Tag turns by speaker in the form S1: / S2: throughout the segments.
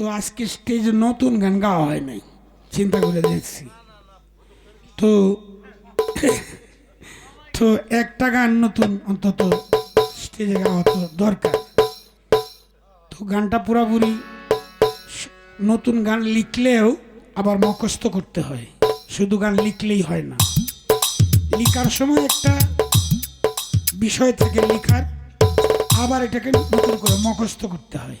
S1: তো আজকে স্টেজে নতুন গান গাওয়া হয় নাই। চিন্তা করে দেখছি। তো তো একটা গান নতুন অন্তত স্টেজে গাওয়া তো দরকার। তো গানটা পুরাপুরি নতুন গান লিখলেও আবার মুখস্থ করতে হয়। শুধু গান লিখলেই হয় না। লিখার সময় একটা বিষয় থাকে লেখার, আবার এটাকে নতুন করে মুখস্থ করতে হয়।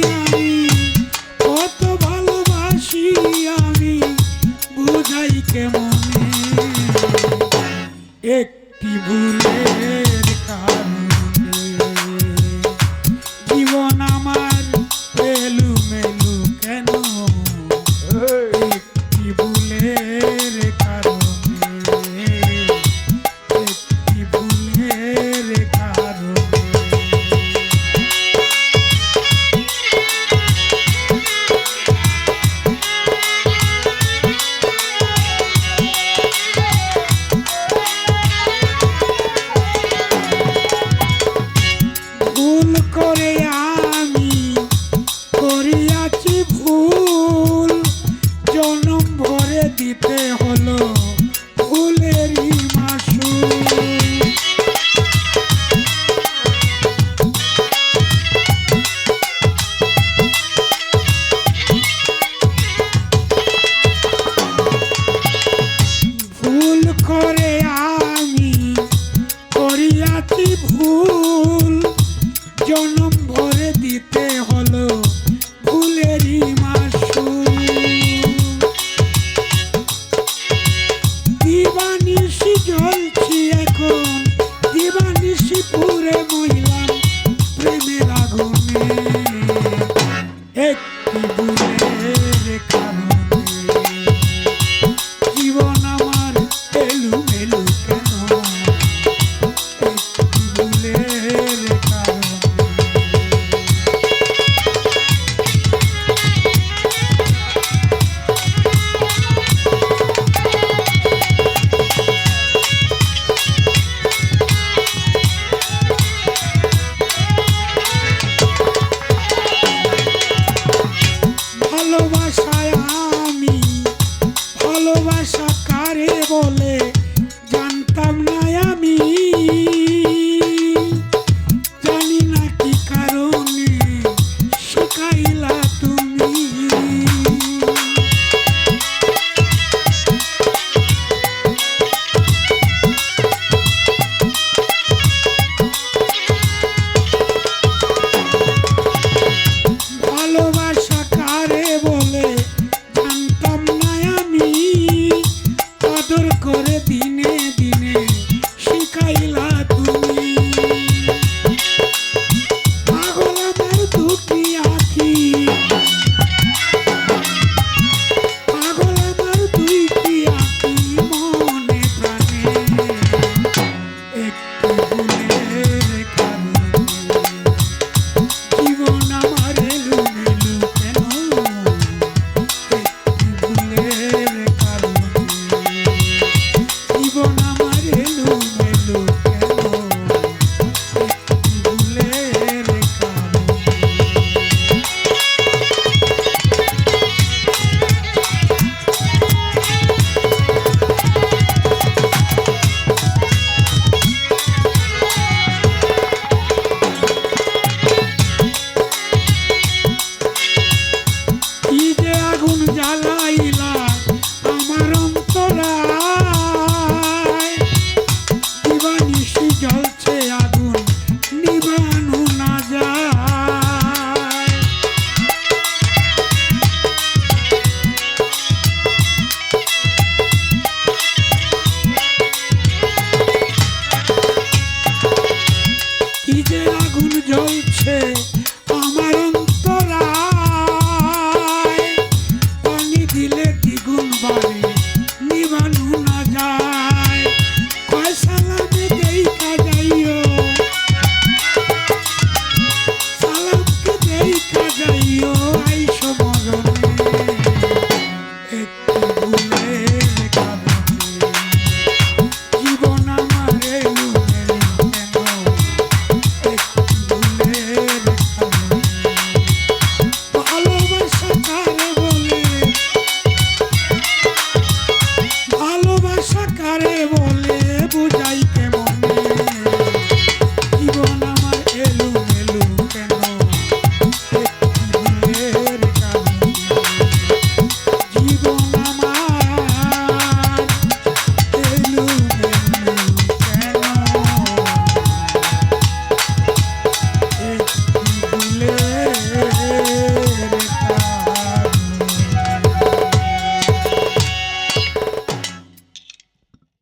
S1: বুঝাই কেমনে একটি ভুলের ভালোবাসা কারে বলে?